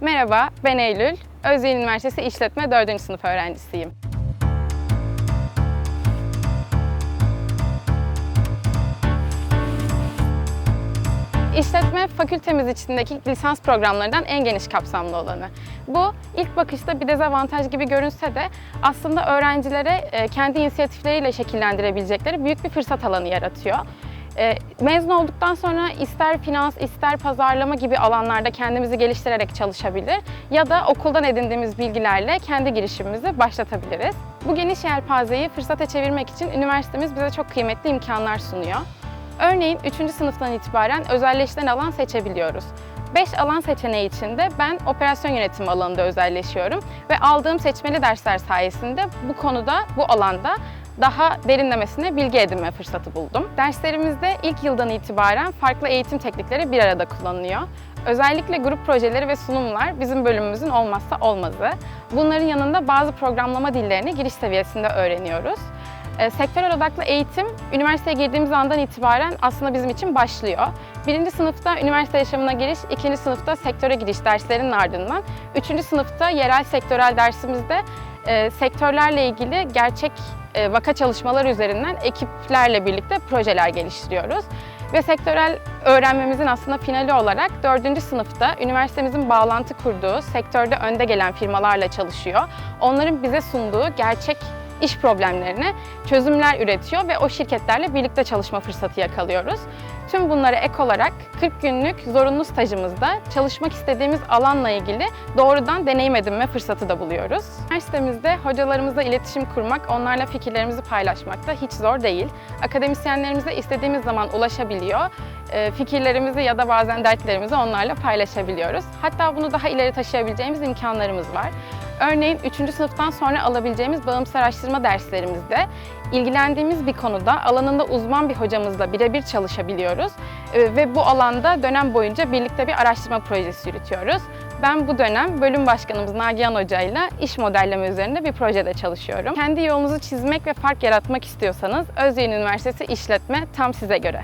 Merhaba, ben Eylül. Özyeğin Üniversitesi İşletme 4. sınıf öğrencisiyim. İşletme fakültemiz içindeki lisans programlarından en geniş kapsamlı olanı. Bu ilk bakışta bir dezavantaj gibi görünse de aslında öğrencilere e, kendi inisiyatifleriyle şekillendirebilecekleri büyük bir fırsat alanı yaratıyor. E, Mezun olduktan sonra ister finans, ister pazarlama gibi alanlarda kendimizi geliştirerek çalışabilir ya da okuldan edindiğimiz bilgilerle kendi girişimimizi başlatabiliriz. Bu geniş yelpazeyi fırsata çevirmek için üniversitemiz bize çok kıymetli imkanlar sunuyor. Örneğin 3. sınıftan itibaren özelleştiren alan seçebiliyoruz. 5 alan seçeneği içinde ben operasyon yönetimi alanında özelleşiyorum ve aldığım seçmeli dersler sayesinde bu konuda, bu alanda daha derinlemesine bilgi edinme fırsatı buldum. Derslerimizde ilk yıldan itibaren farklı eğitim teknikleri bir arada kullanılıyor. Özellikle grup projeleri ve sunumlar bizim bölümümüzün olmazsa olmazı. Bunların yanında bazı programlama dillerini giriş seviyesinde öğreniyoruz. E, Sektörel odaklı eğitim üniversiteye girdiğimiz andan itibaren aslında bizim için başlıyor. Birinci sınıfta üniversite yaşamına giriş, ikinci sınıfta sektöre giriş derslerinin ardından, üçüncü sınıfta yerel sektörel dersimizde e, sektörlerle ilgili gerçek vaka çalışmaları üzerinden ekiplerle birlikte projeler geliştiriyoruz. Ve sektörel öğrenmemizin aslında finali olarak 4. sınıfta üniversitemizin bağlantı kurduğu, sektörde önde gelen firmalarla çalışıyor. Onların bize sunduğu gerçek iş problemlerine çözümler üretiyor ve o şirketlerle birlikte çalışma fırsatı yakalıyoruz. Tüm bunlara ek olarak 40 günlük zorunlu stajımızda çalışmak istediğimiz alanla ilgili doğrudan deneyim edinme fırsatı da buluyoruz. Üniversitemizde hocalarımızla iletişim kurmak, onlarla fikirlerimizi paylaşmak da hiç zor değil. Akademisyenlerimize istediğimiz zaman ulaşabiliyor, e, fikirlerimizi ya da bazen dertlerimizi onlarla paylaşabiliyoruz. Hatta bunu daha ileri taşıyabileceğimiz imkanlarımız var. Örneğin 3. sınıftan sonra alabileceğimiz bağımsız araştırma derslerimizde ilgilendiğimiz bir konuda alanında uzman bir hocamızla birebir çalışabiliyoruz Ee, ve bu alanda dönem boyunca birlikte bir araştırma projesi yürütüyoruz. Ben bu dönem bölüm başkanımız Nagihan Hoca ile iş modelleme üzerinde bir projede çalışıyorum. Kendi yolunuzu çizmek ve fark yaratmak istiyorsanız Özyeğin Üniversitesi İşletme tam size göre.